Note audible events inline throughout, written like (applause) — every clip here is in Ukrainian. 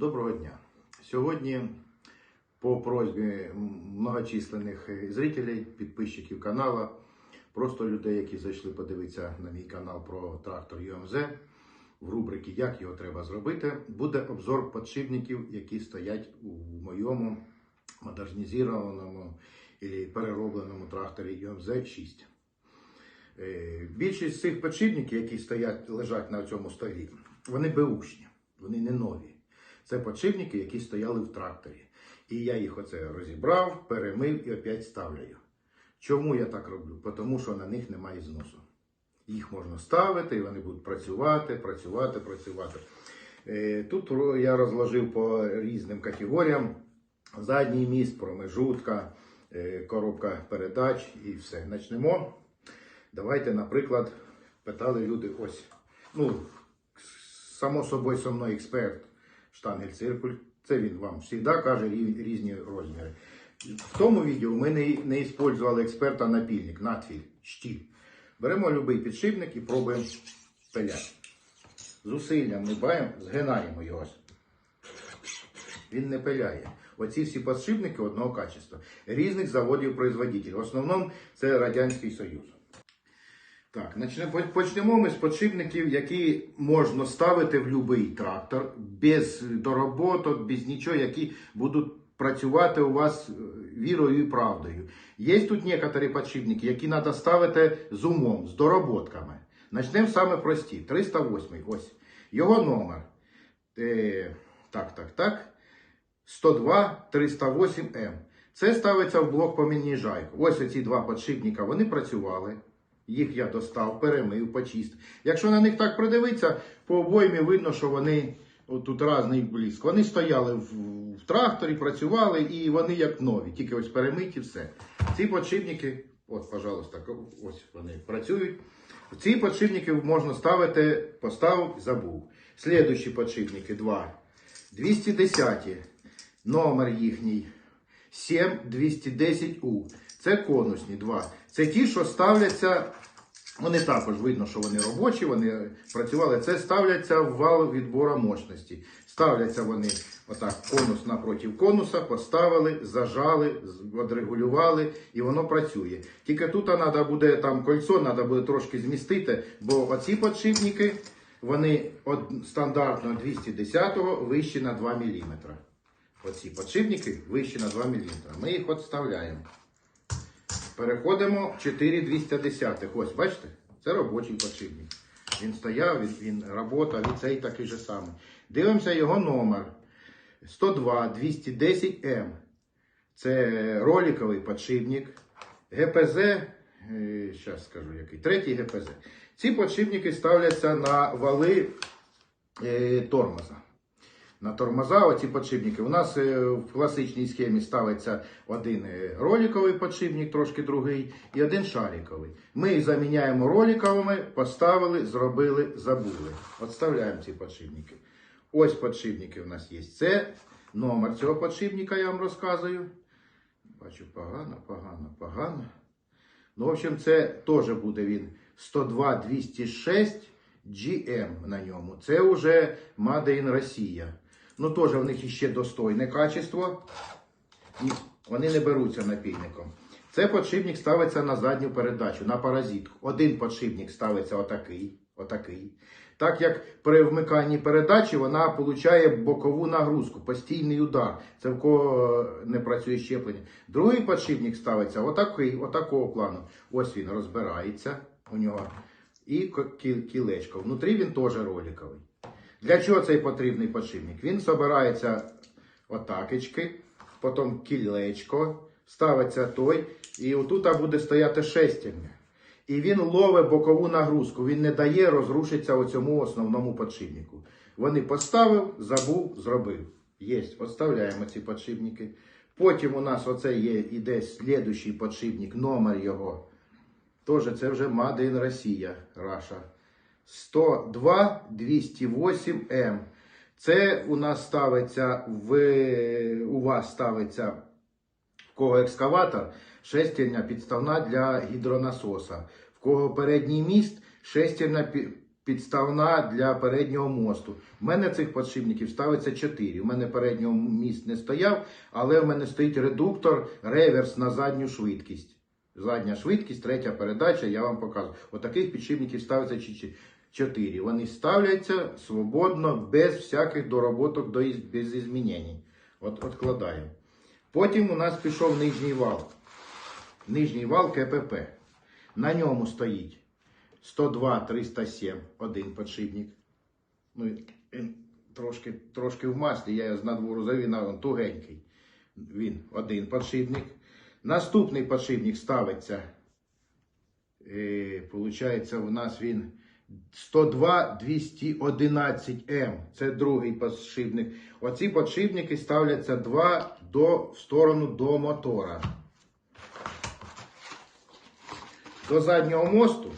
Доброго дня. Сьогодні по просьбі многочисленних зрителей, підписчиків каналу, просто людей, які зайшли подивитися на мій канал про трактор ЮМЗ, в рубриці Як його треба зробити, буде обзор подшипників, які стоять у моєму модернізованому і переробленому тракторі ЮМЗ 6. Е, Більшість цих подшипників, які стоять, лежать на цьому столі, вони беушні, вони не нові. Це подшипники, які стояли в тракторі. І я їх оце розібрав, перемив і опять ставлю. Чому я так роблю? Тому що на них немає зносу. Їх можна ставити, і вони будуть працювати, працювати, працювати. Е, Тут я розложив по різним категоріям. Задній міст, промежутка, е, коробка передач і все. Почнемо. Давайте, наприклад, питали люди ось. Ну, само собою со мною експерт штангель циркуль. Це він вам завжди каже різні розміри. В тому відео ми не, не використовували експерта напільник, надфіль, штіль. Беремо будь-який підшипник і пробуємо пиляти. Зусиллям ми баємо, згинаємо його. Він не пиляє. Оці всі підшипники одного качества. Різних заводів производителів. В основному це Радянський Союз. Так, почнемо ми з підшипників, які можна ставити в будь-який трактор, без дороботок, без нічого, які будуть працювати у вас е, вірою і правдою. Є тут некоторі підшипники, які треба ставити з умом, з дороботками. Начнемо саме прості. 308. Ось. Його номер. Е, так, так, так. 102 308 М. Це ставиться в блок помініжайку. Ось оці два підшипника, вони працювали. Їх я достав, перемив, почистив. Якщо на них так придивитися, по обоймі видно, що вони тут різний блиск. Вони стояли в, в тракторі, працювали і вони як нові, тільки ось перемиті все. Ці подшипники, от, пожалуйста, ось вони працюють. Ці подшипники можна ставити, поставив, забув. Слідуючі подшипники два. 210 номер їхній 7210У. Це конусні два. Це ті, що ставляться. Вони також видно, що вони робочі, вони працювали. Це ставляться в вал відбору мощності. Ставляться вони отак, конус напроти конуса, поставили, зажали, відрегулювали, і воно працює. Тільки тут треба буде там кольцо, треба буде трошки змістити, бо оці подшипники, вони стандартно 210-го вищі на 2 мм. Оці подшипники вищі на 2 мм. Ми їх от Переходимо 4210. Ось, бачите? Це робочий подшипник. Він стояв, він, він працював, і цей такий же самий. Дивимося його номер 102 210 М. Це роликовий подшипник. ГПЗ, зараз скажу який, третій ГПЗ. Ці подшипники ставляться на вали е, тормоза. На тормоза оці подшипники. У нас е, в класичній схемі ставиться один е, роликовий подшипник, трошки другий, і один шариковий. Ми заміняємо роликовими, поставили, зробили, забули. От вставляємо ці подшипники. Ось подшипники у нас є. Це номер цього подшипника, я вам розказую. Бачу, погано, погано, погано. Ну, в общем, це теж буде він 102 206 GM на ньому. Це вже Made in Росія. Ну, теж в них іще достойне качество. І вони не беруться напільником. Це подшипник ставиться на задню передачу, на паразитку. Один подшипник ставиться отакий, отакий. Так як при вмиканні передачі вона отримує бокову нагрузку, постійний удар. Це в кого е, не працює щеплення. Другий подшипник ставиться отакий, отакого плану. Ось він розбирається у нього. І кілечко. Внутрі він теж роликовий. Для чого цей потрібний подшипник? Він збирається отакечки, потім кілечко, ставиться той, і отут буде стояти шестерня. І він ловить бокову нагрузку, він не дає розрушитися оцьому основному подшипнику. Вони поставив, забув, зробив. Є, поставляємо ці подшипники. Потім у нас оце є, іде слідуючий подшипник, номер його. Тоже це вже in Росія, Раша. 102 208 М. Це у нас ставиться в у вас ставиться в кого екскаватор, шестерня підставна для гідронасоса. В кого передній міст, шестерня підставна для переднього мосту. У мене цих подшипників ставиться 4. У мене переднього міст не стояв, але в мене стоїть редуктор, реверс на задню швидкість. Задня швидкість, третя передача, я вам показую. Отаких підшипників ставиться 4. Вони ставляться свободно, без всяких дороботок, без змінень. От откладаємо. Потім у нас пішов нижній вал. Нижній вал КПП. На ньому стоїть 102 307 один подшипник. Ну, трошки, трошки в маслі, я з надвору завів, а він тугенький. Він один подшипник. Наступний подшипник ставиться. Е, получається, у нас він 102 211 М. Це другий подшипник. Оці подшипники ставляться два до, в сторону до мотора. До заднього мосту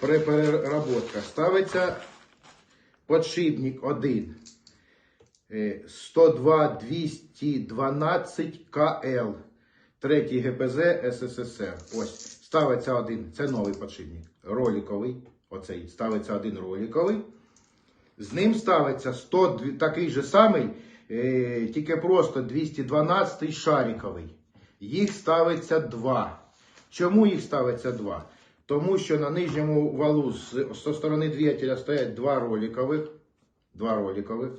при переработках ставиться подшипник 1. е, 102 212 КЛ. Третій ГПЗ СССР. Ось. Ставиться один. Це новий подшипник. Роликовий. Оцей. Ставиться один роликовий. З ним ставиться 100, такий же самий, е, тільки просто 212 шариковий. Їх ставиться два. Чому їх ставиться два? Тому що на нижньому валу з, з сторони двигателя стоять два роликових. Два роликових.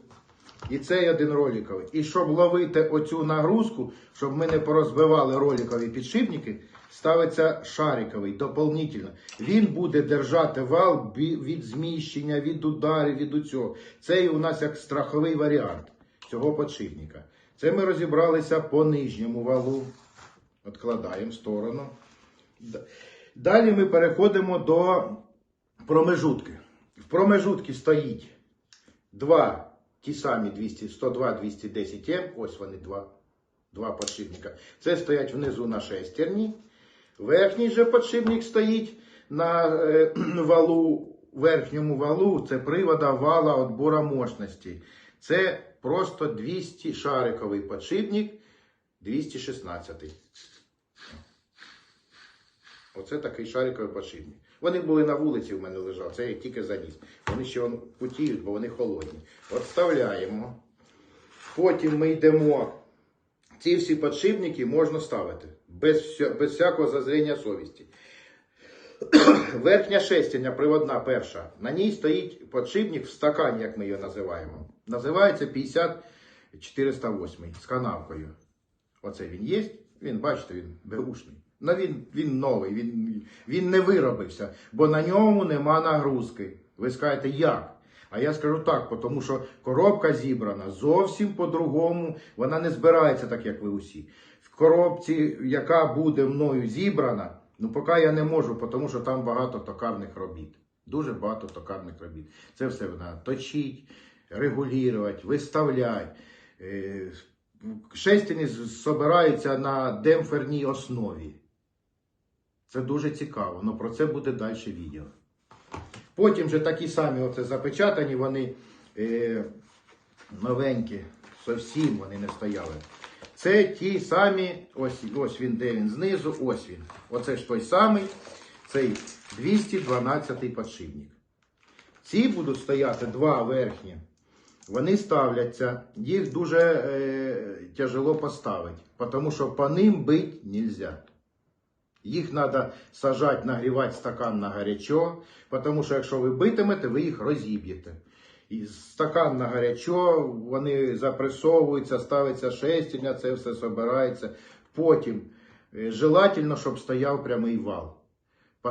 І цей один роликовий. І щоб ловити оцю нагрузку, щоб ми не порозбивали роликові підшипники, ставиться шариковий дополнительно. Він буде держати вал від зміщення, від ударів, від усього. Це у нас як страховий варіант цього підшипника. Це ми розібралися по нижньому валу. Откладаємо в сторону. Далі ми переходимо до промежутки. В промежутці стоїть два ті самі 200, 102 210 М. Ось вони два, два подшипника. Це стоять внизу на шестерні. Верхній же подшипник стоїть на е, (clears throat) валу, верхньому валу. Це привода вала отбора мощності. Це просто 200 шариковий подшипник 216. Оце такий шариковий подшипник. Вони були на вулиці, в мене лежав, це я тільки заніс. Вони ще он потіють, бо вони холодні. От вставляємо. Потім ми йдемо. Ці всі подшипники можна ставити без, без всякого зазріння совісті. (coughs) Верхня шестерня, приводна перша. На ній стоїть подшипник в стакані, як ми його називаємо. Називається 50408 з канавкою. Оце він є. Він, бачите, він беушний. Ну він, він новий, він, він не виробився, бо на ньому нема нагрузки. Ви скажете, як? А я скажу так, тому що коробка зібрана зовсім по-другому. Вона не збирається так, як ви усі. В коробці, яка буде мною зібрана, ну поки я не можу, тому що там багато токарних робіт. Дуже багато токарних робіт. Це все треба точити, регулювати, виставляти. Е, Шестерні збираються на демпферній основі. Це дуже цікаво, але про це буде далі відео. Потім же такі самі оце запечатані, вони е, новенькі, зовсім вони не стояли. Це ті самі, ось, ось він, де він знизу, ось він. Оце ж той самий, цей 212 подшипник. Ці будуть стояти два верхні. Вони ставляться, їх дуже е, тяжело поставити, тому що по ним бити не можна. Їх треба сажати, нагрівати стакан на гарячо, тому що якщо ви битимете, ви їх розіб'єте. І стакан на гарячо, вони запресовуються, ставиться шестерня, це все збирається. Потім е, желательно, щоб стояв прямий вал.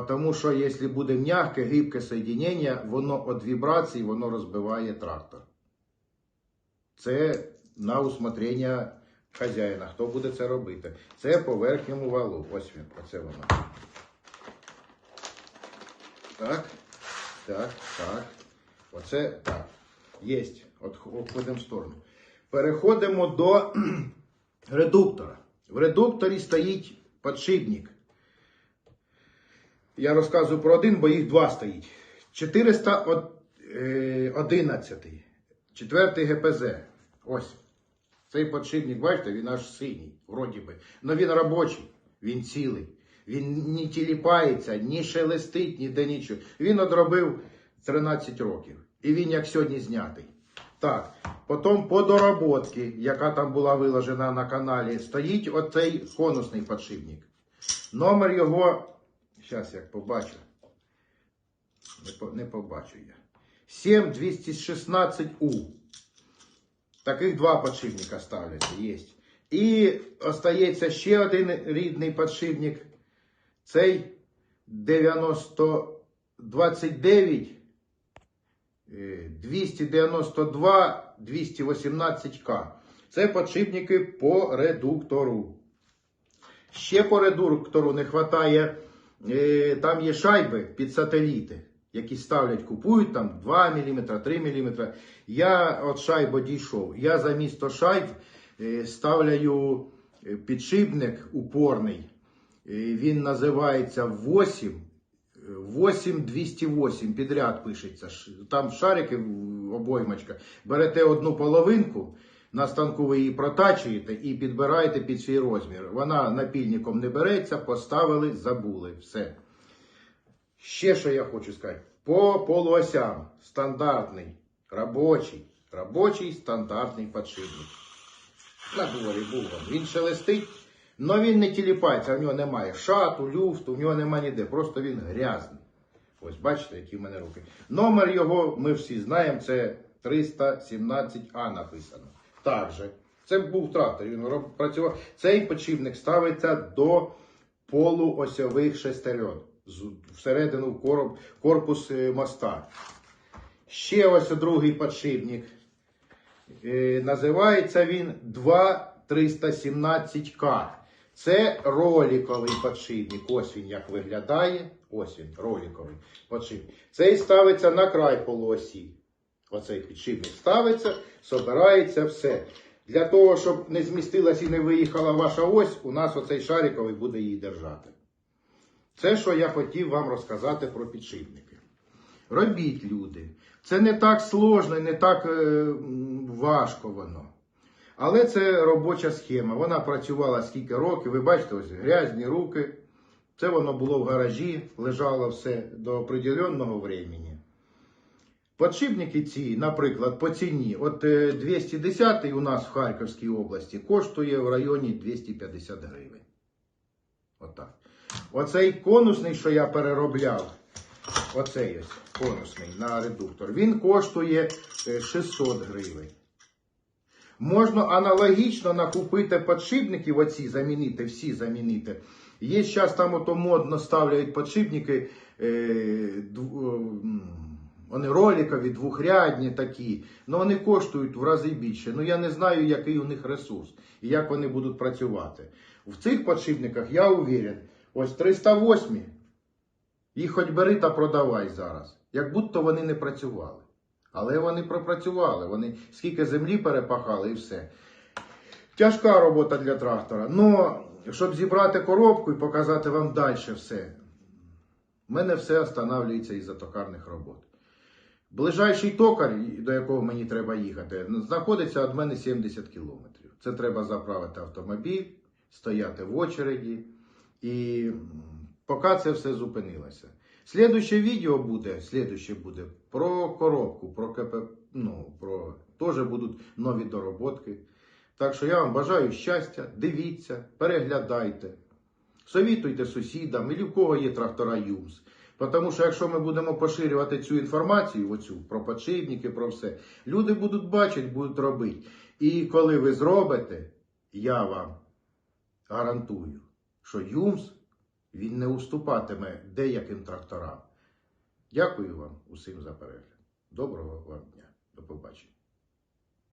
Тому що якщо буде м'яке, гибке соєднення, воно від вібрацій воно розбиває трактор. Це на усмотрення хазяїна. Хто буде це робити? Це по верхньому валу. Ось він, оце воно. Так, так, так. Оце так. Єсть. От ходимо в сторону. Переходимо до (clears throat) редуктора. В редукторі стоїть подшипник. Я розказую про один, бо їх два стоїть. 411. Четвертий ГПЗ. Ось. Цей подшипник, бачите, він аж синій, вроді би. Але він робочий, він цілий. Він не тіліпається, ні шелестить, ніде нічого. Він одробив 13 років. І він як сьогодні знятий. Так, потім по доработці, яка там була виложена на каналі, стоїть оцей конусний подшипник. Номер його, зараз як побачу, не побачу я. 7216У. Таких два подшипника ставляться, є. І остається ще один рідний подшипник. Цей 9029 е, 292 218К. Це подшипники по редуктору. Ще по редуктору не вистачає. е, Там є шайби під сателіти, які ставлять, купують там 2 мм, 3 мм. Я от шайб дійшов. Я за місто шайб е, ставляю е, підшипник упорний. Е, Він називається 8. 8208 підряд пишеться. Там шарики обоймочка. Берете одну половинку, на станку ви її протачуєте і підбираєте під свій розмір. Вона напільником не береться, поставили, забули. Все. Ще що я хочу сказати. По полуосям стандартний, робочий, робочий стандартний подшипник. На дворі був він. Він шелестить, але він не тіліпається, в нього немає шату, люфту, в нього немає ніде. Просто він грязний. Ось бачите, які в мене руки. Номер його ми всі знаємо, це 317А написано. Так же. Це був трактор, він працював. Цей подшипник ставиться до полуосьових шестерен. Всередину короб- корпус е, моста. Ще ось другий подшипник. Е, Називається він 2317К. Це роликовий подшипник. Ось він як виглядає. Ось він, роликовий подшипник. Цей ставиться на край полуосі. Оцей підшипник ставиться, собирається все. Для того, щоб не змістилась і не виїхала ваша ось, у нас оцей шариковий буде її держати. Це, що я хотів вам розказати про підшипники. Робіть, люди. Це не так сложно і не так е, важко воно. Але це робоча схема. Вона працювала скільки років. Ви бачите, ось грязні руки. Це воно було в гаражі, лежало все до определенного времени. Подшипники ці, наприклад, по ціні. От е, 210 у нас в Харківській області коштує в районі 250 гривень. Отак. Оцей конусний, що я переробляв, оцей конусний на редуктор, він коштує е, 600 гривень. Можна аналогічно накупити подшипників, оці замінити, всі замінити. Є зараз там ото модно ставляють подшипники, е, дв- вони роликові, двохрядні такі, але вони коштують в рази більше. Ну я не знаю, який у них ресурс і як вони будуть працювати. В цих подшипниках я уверен, ось 308, їх хоч бери та продавай зараз. Як будто вони не працювали. Але вони пропрацювали, вони скільки землі перепахали і все. Тяжка робота для трактора. Ну, щоб зібрати коробку і показати вам далі все, в мене все останавлюється із-за токарних робот. Ближайший токар, до якого мені треба їхати, знаходиться від мене 70 кілометрів. Це треба заправити автомобіль, стояти в очереді. І поки це все зупинилося. Слідуще відео буде, слідуще буде про коробку, про КП, ну, про теж будуть нові дороботки. Так що я вам бажаю щастя, дивіться, переглядайте, совітуйте сусідам, і в кого є трактора ЮМС. Тому що якщо ми будемо поширювати цю інформацію, оцю, про подшипники, про все, люди будуть бачити, будуть робити. І коли ви зробите, я вам гарантую, що ЮМС він не уступатиме деяким тракторам. Дякую вам усім за перегляд. Доброго вам дня. До побачення.